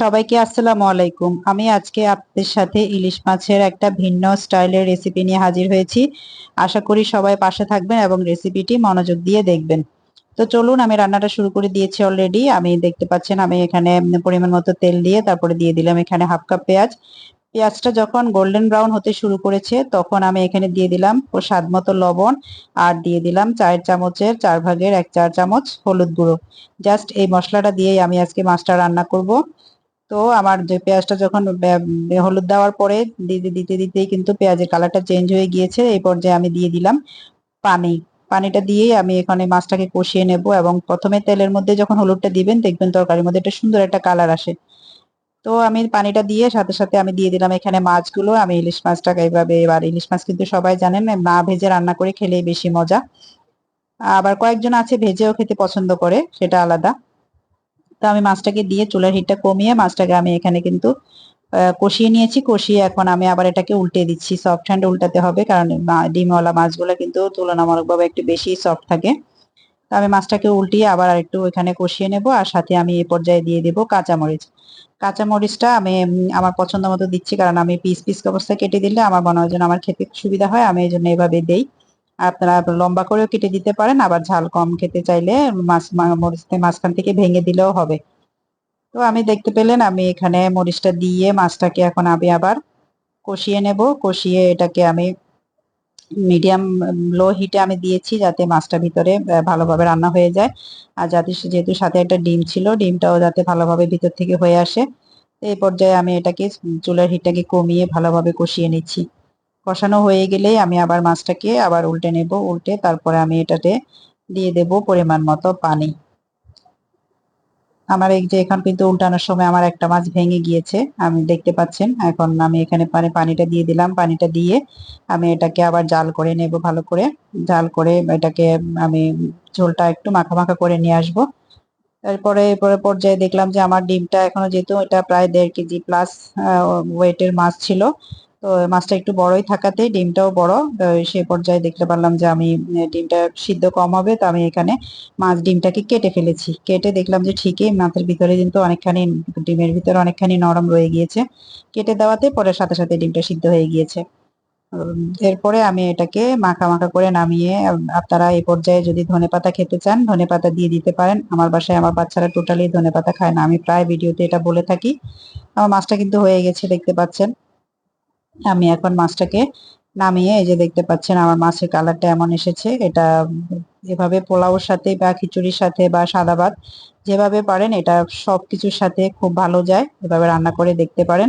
সবাইকে আসসালামু আলাইকুম। আমি আজকে আপনাদের সাথে ইলিশ মাছের একটা ভিন্ন স্টাইলের রেসিপি নিয়ে হাজির হয়েছি। আশা করি সবাই পাশে থাকবেন এবং রেসিপিটি মনোযোগ দিয়ে দেখবেন। তো চলুন, আমি রান্নাটা শুরু করে দিয়েছি অলরেডি আমি দেখতে পাচ্ছেন, আমি এখানে পরিমাণ মতো তেল দিয়ে তারপরে দিয়ে দিলাম এখানে হাফ কাপ পেঁয়াজ। পেঁয়াজটা যখন গোল্ডেন ব্রাউন হতে শুরু করেছে, তখন আমি এখানে দিয়ে দিলাম স্বাদ মতো লবণ আর দিয়ে দিলাম চার চামচের চার ভাগের এক চার চামচ হলুদ গুঁড়ো। জাস্ট এই মশলাটা দিয়েই আমি আজকে মাছটা রান্না করব। তো আমার যে পেঁয়াজটা যখন হলুদ দেওয়ার পরে দিতে দিতে, দিতেই কিন্তু পেঁয়াজের কালারটা চেঞ্জ হয়ে গিয়েছে। এই পর্যায়ে আমি দিয়ে দিলাম পানি। পানিটা দিয়েই আমি এখানে মাছটাকে কষিয়ে নেব এবং প্রথমে তেলের মধ্যে যখন হলুদটা দিবেন, দেখবেন তরকারির মধ্যে একটা সুন্দর একটা কালার আসে। তো আমি পানিটা দিয়ে সাথে সাথে আমি দিয়ে দিলাম এখানে মাছগুলো। আমি ইলিশ মাছটাকে এইভাবে, এবার ইলিশ মাছ কিন্তু সবাই জানেন না ভেজে রান্না করে খেলেই বেশি মজা। আবার কয়েকজন আছে ভেজেও খেতে পছন্দ করে, সেটা আলাদা। তো আমি মাছটাকে দিয়ে চুলার হিটটা কমিয়ে মাছটাকে আমি এখানে কিন্তু কষিয়ে নিয়েছি। কষিয়ে এখন আমি আবার এটাকে উল্টে দিচ্ছি। সফট হ্যান্ড উল্টাতে হবে কারণ ডিমওয়ালা মাছগুলো কিন্তু তুলনামূলকভাবে একটু বেশি সফট থাকে। তো আমি মাছটাকে উল্টিয়ে আবার একটু এখানে কষিয়ে নেব আর সাথে আমি এই পর্যায়ে দিয়ে দেবো কাঁচামরিচ। কাঁচামরিচটা আমি আমার পছন্দ মতো দিচ্ছি কারণ আমি পিস পিস অবস্থায় কেটে দিলে আমার মনে হয় যেন আমার খেতে সুবিধা হয়, আমি এই জন্য এভাবে দেই। আপনারা লম্বা করেও কেটে দিতে পারেন, আবার ঝাল কম খেতে চাইলে মাছ মরিচতে মাঝখান থেকে ভেঙে দিলেও হবে। তো আমি দেখতে পেলেন, আমি এখানে মরিচটা দিয়ে মাছটাকে এখন আমি আবার কষিয়ে নেব। কষিয়ে এটাকে আমি মিডিয়াম, লো হিটে আমি দিয়েছি যাতে মাছটা ভিতরে ভালোভাবে রান্না হয়ে যায়। আর যাতে যেহেতু সাথে একটা ডিম ছিল, ডিমটাও যাতে ভালোভাবে ভিতর থেকে হয়ে আসে, এই পর্যায়ে আমি এটাকে চুলার হিটটাকে কমিয়ে ভালোভাবে কষিয়ে নিচ্ছি। কষানো হয়ে গেলেই আমি আবার মাছটাকে আবার উল্টে নেব, উল্টে তারপরে আমি এটাতে দিয়ে দেব পরিমাণ মতো পানি। আমার এই যে এখন কিন্তু উল্টানোর সময় আমার একটা মাছ ভেঙে গিয়েছে, আমি দেখতে পাচ্ছেন, এখন আমি এখানে পানি, পানিটা দিয়ে দিলাম, পানিটা দিয়ে আমি এটাকে আবার জাল করে নেব ভালো করে। জাল করে এটাকে আমি ঝোলটা একটু মাখা মাখা করে নিয়ে আসব। তারপরে এরপরে পর্যায়ে দেখলাম যে আমার ডিমটা এখনও যেহেতু এটা প্রায় দেড় কেজি প্লাস ওয়েটের মাছ ছিল তো মাছটা একটু বড়ই থাকাতে ডিমটাও বড়। সে পর্যায়ে দেখতে পারলাম যে আমি ডিমটা সিদ্ধ কম হবে। তো আমি এখানে মাছ ডিমটাকে কেটে ফেলেছি। কেটে দেখলাম যে ঠিকই মাছের ভিতরে কিন্তু অনেকখানি, ডিমের ভিতরে অনেকখানি নরম রয়ে গিয়েছে। কেটে দেওয়াতে পরে সাথে সাথে ডিমটা সিদ্ধ হয়ে গিয়েছে। এরপরে আমি এটাকে মাখা মাখা করে নামিয়ে, আপনারা এই পর্যায়ে যদি ধনে পাতা খেতে চান, ধনে পাতা দিয়ে দিতে পারেন। আমার বাসায় আমার বাচ্চারা টোটালি ধনে পাতা খায় না। আমি প্রায় ভিডিওতে এটা বলে থাকি। আমার মাছটা কিন্তু হয়ে গেছে, দেখতে পাচ্ছেন। আমি এখন মাছটাকে নামিয়ে এই যে দেখতে পাচ্ছেন, আমার মাছের কালারটা এমন এসেছে। এটা এভাবে পোলাওর সাথে বা খিচুড়ির সাথে বা সাদা ভাত যেভাবে পারেন, এটা সব কিছুর সাথে খুব ভালো যায়। এভাবে রান্না করে দেখতে পারেন।